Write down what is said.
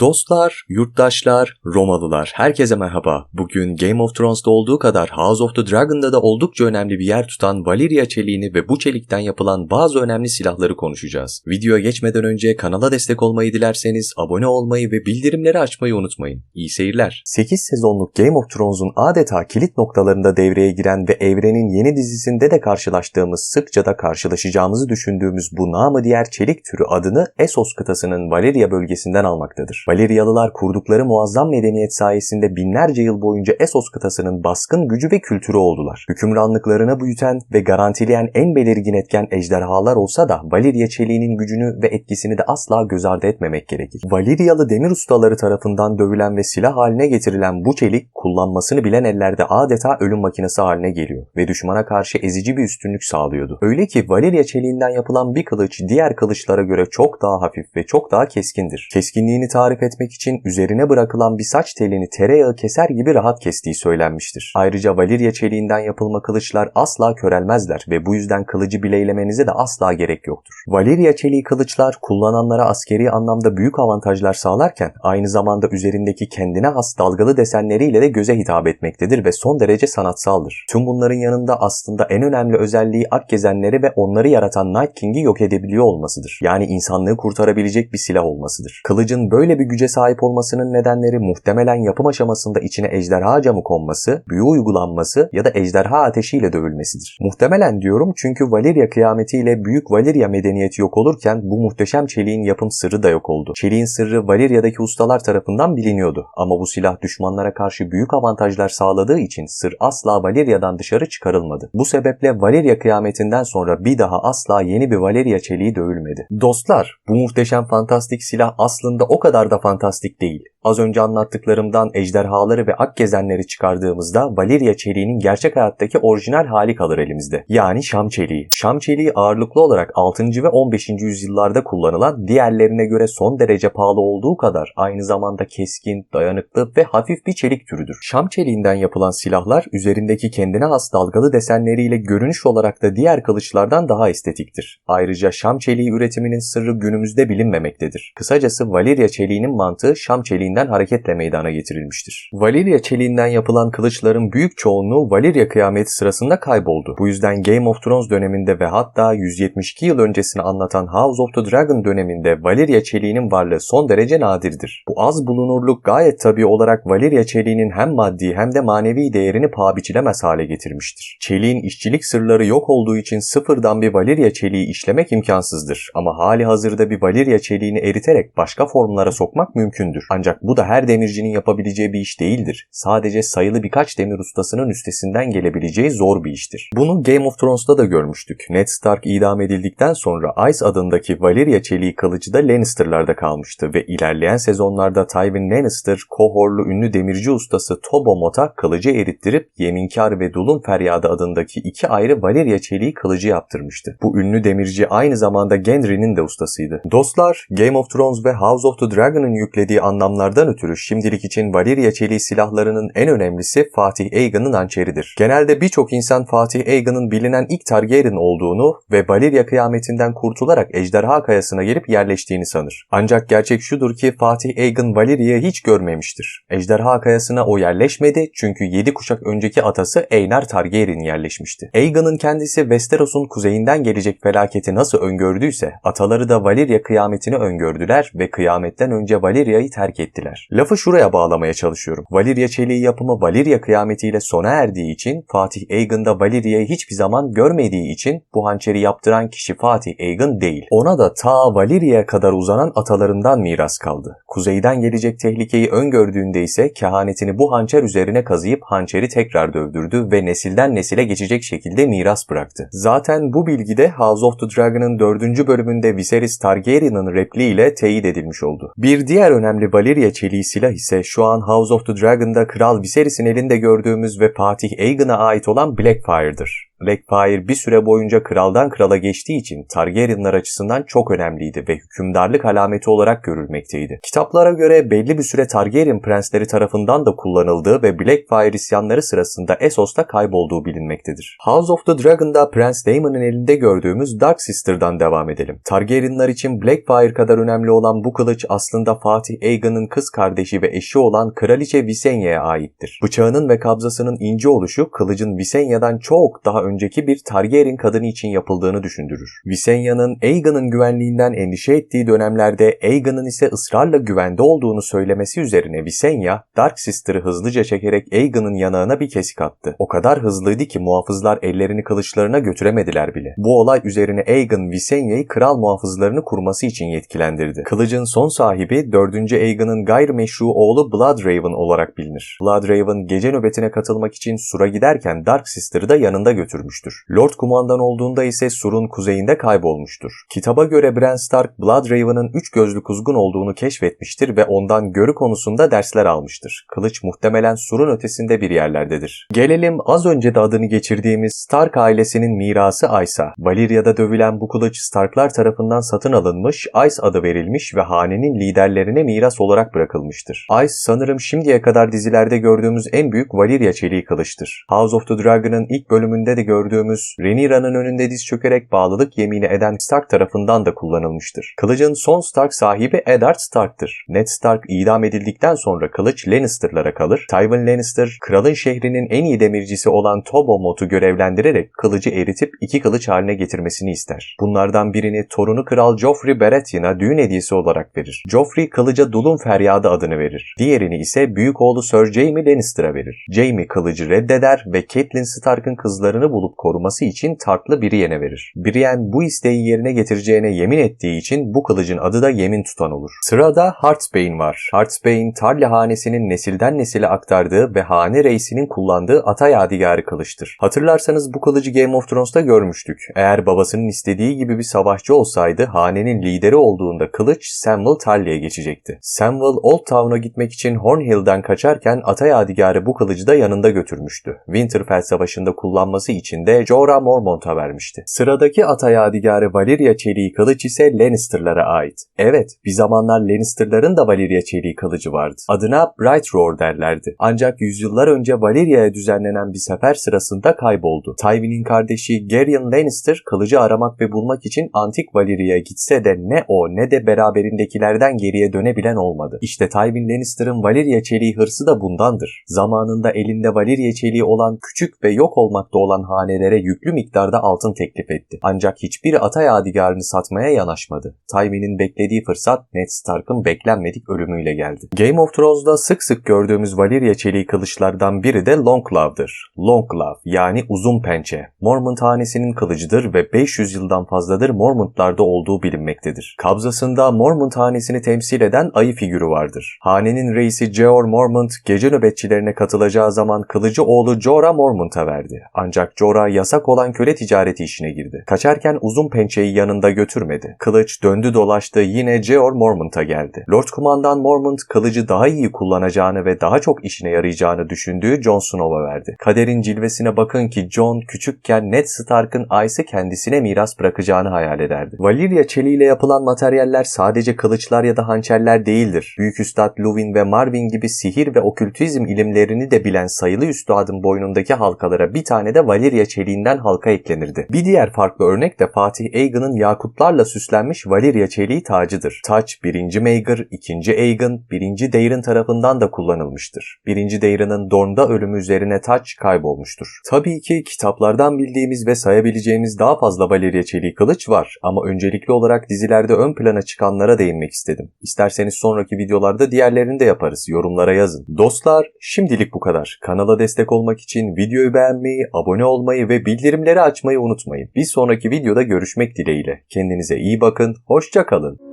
Dostlar, yurttaşlar, Romalılar, herkese merhaba. Bugün Game of Thrones'ta olduğu kadar House of the Dragon'da da oldukça önemli bir yer tutan Valyria çeliğini ve bu çelikten yapılan bazı önemli silahları konuşacağız. Videoya geçmeden önce kanala destek olmayı dilerseniz abone olmayı ve bildirimleri açmayı unutmayın. İyi seyirler. 8 sezonluk Game of Thrones'un adeta kilit noktalarında devreye giren ve evrenin yeni dizisinde de karşılaştığımız sıkça da karşılaşacağımızı düşündüğümüz bu namı diğer çelik türü adını Essos kıtasının Valyria bölgesinden almaktadır. Valeryalılar kurdukları muazzam medeniyet sayesinde binlerce yıl boyunca Essos kıtasının baskın gücü ve kültürü oldular. Hükümranlıklarını büyüten ve garantileyen en belirgin etken ejderhalar olsa da Valerya çeliğinin gücünü ve etkisini de asla göz ardı etmemek gerekir. Valeryalı demir ustaları tarafından dövülen ve silah haline getirilen bu çelik kullanmasını bilen ellerde adeta ölüm makinesi haline geliyor ve düşmana karşı ezici bir üstünlük sağlıyordu. Öyle ki Valerya çeliğinden yapılan bir kılıç diğer kılıçlara göre çok daha hafif ve çok daha keskindir. Keskinliğini tarif etmek için üzerine bırakılan bir saç telini tereyağı keser gibi rahat kestiği söylenmiştir. Ayrıca Valyria çeliğinden yapılma kılıçlar asla körelmezler ve bu yüzden kılıcı bileylemenize de asla gerek yoktur. Valyria çeliği kılıçlar kullananlara askeri anlamda büyük avantajlar sağlarken aynı zamanda üzerindeki kendine has dalgalı desenleriyle de göze hitap etmektedir ve son derece sanatsaldır. Tüm bunların yanında aslında en önemli özelliği Akgezenleri ve onları yaratan Night King'i yok edebiliyor olmasıdır. Yani insanlığı kurtarabilecek bir silah olmasıdır. Kılıcın böyle bir güce sahip olmasının nedenleri muhtemelen yapım aşamasında içine ejderha camı konması, büyü uygulanması ya da ejderha ateşiyle dövülmesidir. Muhtemelen diyorum çünkü Valyria kıyametiyle büyük Valyria medeniyeti yok olurken bu muhteşem çeliğin yapım sırrı da yok oldu. Çeliğin sırrı Valyria'daki ustalar tarafından biliniyordu ama bu silah düşmanlara karşı büyük avantajlar sağladığı için sır asla Valyria'dan dışarı çıkarılmadı. Bu sebeple Valyria kıyametinden sonra bir daha asla yeni bir Valyria çeliği dövülmedi. Dostlar, bu muhteşem fantastik silah aslında o kadar da fantastik değil. Az önce anlattıklarımdan ejderhaları ve akgezenleri çıkardığımızda Valyria çeliğinin gerçek hayattaki orijinal hali kalır elimizde. Yani Şam çeliği. Şam çeliği ağırlıklı olarak 6. ve 15. yüzyıllarda kullanılan diğerlerine göre son derece pahalı olduğu kadar aynı zamanda keskin, dayanıklı ve hafif bir çelik türüdür. Şam çeliğinden yapılan silahlar üzerindeki kendine has dalgalı desenleriyle görünüş olarak da diğer kılıçlardan daha estetiktir. Ayrıca Şam çeliği üretiminin sırrı günümüzde bilinmemektedir. Kısacası Valyria çeliğinin mantığı Şam çeliği çeliğinden hareketle meydana getirilmiştir. Valyria çeliğinden yapılan kılıçların büyük çoğunluğu Valyria kıyameti sırasında kayboldu. Bu yüzden Game of Thrones döneminde ve hatta 172 yıl öncesini anlatan House of the Dragon döneminde Valyria çeliğinin varlığı son derece nadirdir. Bu az bulunurluk gayet tabi olarak Valyria çeliğinin hem maddi hem de manevi değerini paha biçilemez hale getirmiştir. Çeliğin işçilik sırları yok olduğu için sıfırdan bir Valyria çeliği işlemek imkansızdır. Ama hali hazırda bir Valyria çeliğini eriterek başka formlara sokmak mümkündür. Ancak bu da her demircinin yapabileceği bir iş değildir. Sadece sayılı birkaç demir ustasının üstesinden gelebileceği zor bir iştir. Bunu Game of Thrones'ta da görmüştük. Ned Stark idam edildikten sonra Ice adındaki Valyria çeliği kılıcı da Lannister'larda kalmıştı ve ilerleyen sezonlarda Tywin Lannister, kohorlu ünlü demirci ustası Tobbo Mott'a kılıcı erittirip Yeminkar ve Dulun Feryadı adındaki iki ayrı Valyria çeliği kılıcı yaptırmıştı. Bu ünlü demirci aynı zamanda Gendry'nin de ustasıydı. Dostlar, Game of Thrones ve House of the Dragon'ın yüklediği anlamlar Bunlardan ötürü şimdilik için Valyria çeliği silahlarının en önemlisi Fatih Aegon'un hançeridir. Genelde birçok insan Fatih Aegon'un bilinen ilk Targaryen olduğunu ve Valyria kıyametinden kurtularak Ejderha Kayası'na gelip yerleştiğini sanır. Ancak gerçek şudur ki Fatih Aegon Valyria'yı hiç görmemiştir. Ejderha Kayası'na o yerleşmedi çünkü 7 kuşak önceki atası Aenar Targaryen yerleşmişti. Aegon'un kendisi Westeros'un kuzeyinden gelecek felaketi nasıl öngördüyse ataları da Valyria kıyametini öngördüler ve kıyametten önce Valyria'yı terk ettiler ettiler. Lafı şuraya bağlamaya çalışıyorum. Valyria çeliği yapımı Valyria kıyametiyle sona erdiği için Fatih Aegon da Valyria'yı hiçbir zaman görmediği için bu hançeri yaptıran kişi Fatih Aegon değil. Ona da ta Valyria'ya kadar uzanan atalarından miras kaldı. Kuzeyden gelecek tehlikeyi öngördüğünde ise kehanetini bu hançer üzerine kazıyıp hançeri tekrar dövdürdü ve nesilden nesile geçecek şekilde miras bıraktı. Zaten bu bilgi de House of the Dragon'ın 4. bölümünde Viserys Targaryen'ın repliğiyle teyit edilmiş oldu. Bir diğer önemli Valyria çeliği silah ise şu an House of the Dragon'da Kral Viserys'in elinde gördüğümüz ve Fatih Aegon'a ait olan Blackfire'dır. Blackfire bir süre boyunca kraldan krala geçtiği için Targaryenlar açısından çok önemliydi ve hükümdarlık alameti olarak görülmekteydi. Kitaplara göre belli bir süre Targaryen prensleri tarafından da kullanıldığı ve Blackfire isyanları sırasında Essos'ta kaybolduğu bilinmektedir. House of the Dragon'da Prens Daemon'un elinde gördüğümüz Dark Sister'dan devam edelim. Targaryenlar için Blackfire kadar önemli olan bu kılıç aslında Fatih Aegon'un kız kardeşi ve eşi olan Kraliçe Visenya'ya aittir. Bıçağının ve kabzasının ince oluşu kılıcın Visenya'dan çok daha önceki bir Targaryen kadını için yapıldığını düşündürür. Visenya'nın Aegon'un güvenliğinden endişe ettiği dönemlerde Aegon'un ise ısrarla güvende olduğunu söylemesi üzerine Visenya, Dark Sister'ı hızlıca çekerek Aegon'un yanağına bir kesik attı. O kadar hızlıydı ki muhafızlar ellerini kılıçlarına götüremediler bile. Bu olay üzerine Aegon Visenya'yı kral muhafızlarını kurması için yetkilendirdi. Kılıcın son sahibi 4. Aegon'un gayrimeşru oğlu Bloodraven olarak bilinir. Bloodraven gece nöbetine katılmak için Sur'a giderken Dark Sister'ı da yanında götürmüştür. Lord kumandan olduğunda ise Sur'un kuzeyinde kaybolmuştur. Kitaba göre Bran Stark Bloodraven'ın üç gözlü kuzgun olduğunu keşfetmiştir ve ondan görü konusunda dersler almıştır. Kılıç muhtemelen Sur'un ötesinde bir yerlerdedir. Gelelim az önce de adını geçirdiğimiz Stark ailesinin mirası Ice'a. Valyria'da dövülen bu kılıç Starklar tarafından satın alınmış, Ice adı verilmiş ve hanenin liderlerine miras olarak bırakılmıştır. Ice sanırım şimdiye kadar dizilerde gördüğümüz en büyük Valyria çeliği kılıçtır. House of the Dragon'ın ilk bölümünde de gördüğümüz Rhaenyra'nın önünde diz çökerek bağlılık yemini eden Stark tarafından da kullanılmıştır. Kılıcın son Stark sahibi Eddard Stark'tır. Ned Stark idam edildikten sonra kılıç Lannister'lara kalır. Tywin Lannister, kralın şehrinin en iyi demircisi olan Tobo Mott'u görevlendirerek kılıcı eritip iki kılıç haline getirmesini ister. Bunlardan birini torunu Kral Joffrey Baratheon'a düğün hediyesi olarak verir. Joffrey kılıca Dulun Feryadı adını verir. Diğerini ise büyük oğlu Sir Jaime Lannister'a verir. Jaime kılıcı reddeder ve Catelyn Stark'ın kızlarını bulup koruması için Tarklı Brienne'e verir. Brienne bu isteği yerine getireceğine yemin ettiği için bu kılıcın adı da yemin tutan olur. Sırada Heartsbane var. Heartsbane Tarly hanesinin nesilden nesile aktardığı ve hane reisinin kullandığı ata yadigarı kılıçtır. Hatırlarsanız bu kılıcı Game of Thrones'ta görmüştük. Eğer babasının istediği gibi bir savaşçı olsaydı hanenin lideri olduğunda kılıç Samwell Tarly'e geçecekti. Samwell Old Town'a gitmek için Hornhill'den kaçarken ata yadigarı bu kılıcı da yanında götürmüştü. Winterfell Savaşı'nda kullanması için de Jorah Mormont'a vermişti. Sıradaki ata yadigarı Valyria çeliği kılıç ise Lannister'lara ait. Evet, bir zamanlar Lannister'ların da Valyria çeliği kılıcı vardı. Adına Bright Roar derlerdi. Ancak yüzyıllar önce Valyria'ya düzenlenen bir sefer sırasında kayboldu. Tywin'in kardeşi Gerion Lannister kılıcı aramak ve bulmak için antik Valyria'ya gitse de ne o ne de beraberindekilerden geriye dönebilen olmadı. İşte Tywin Lannister'ın Valyria çeliği hırsı da bundandır. Zamanında elinde Valyria çeliği olan küçük ve yok olmakta olan hanelere yüklü miktarda altın teklif etti. Ancak hiçbir ata yadigarını satmaya yanaşmadı. Tywin'in beklediği fırsat Ned Stark'ın beklenmedik ölümüyle geldi. Game of Thrones'da sık sık gördüğümüz Valyria çeliği kılıçlardan biri de Longclaw'dır. Longclaw yani uzun pençe. Mormont hanesinin kılıcıdır ve 500 yıldan fazladır Mormontlarda olduğu bilinmektedir. Kabzasında Mormont hanesini temsil eden ayı figürü vardır. Hanenin reisi Jeor Mormont gece nöbetçilerine katılacağı zaman kılıcı oğlu Jorah Mormont'a verdi. Ancak Jorah yasak olan köle ticareti işine girdi. Kaçarken uzun pençeyi yanında götürmedi. Kılıç döndü dolaştı yine Jeor Mormont'a geldi. Lord Kumandan Mormont kılıcı daha iyi kullanacağını ve daha çok işine yarayacağını düşündüğü Jon Snow'a verdi. Kaderin cilvesine bakın ki Jon küçükken Ned Stark'ın Ice'ı kendisine miras bırakacağını hayal ederdi. Valyria çeliğiyle yapılan materyaller sadece kılıçlar ya da hançerler değildir. Büyük Üstad Luwin ve Marvin gibi sihir ve okültizm ilimlerini de bilen sayılı üstadın boynundaki halkalara bir tane de Valyria çeliğinden halka eklenirdi. Bir diğer farklı örnek de Fatih Aegon'un yakutlarla süslenmiş Valyria çeliği tacıdır. Taç 1. Maegor, 2. Aegon, 1. Daeron tarafından da kullanılmıştır. 1. Daeron'ın Dorne'da ölümü üzerine taç kaybolmuştur. Tabii ki kitaplardan bildiğimiz ve sayabileceğimiz daha fazla Valyria çeliği kılıç var ama öncelikli olarak dizilerde ön plana çıkanlara değinmek istedim. İsterseniz sonraki videolarda diğerlerini de yaparız. Yorumlara yazın. Dostlar şimdilik bu kadar. Kanala destek olmak için videoyu beğenmeyi, abone olmayı ve bildirimleri açmayı unutmayın. Bir sonraki videoda görüşmek dileğiyle. Kendinize iyi bakın, hoşça kalın.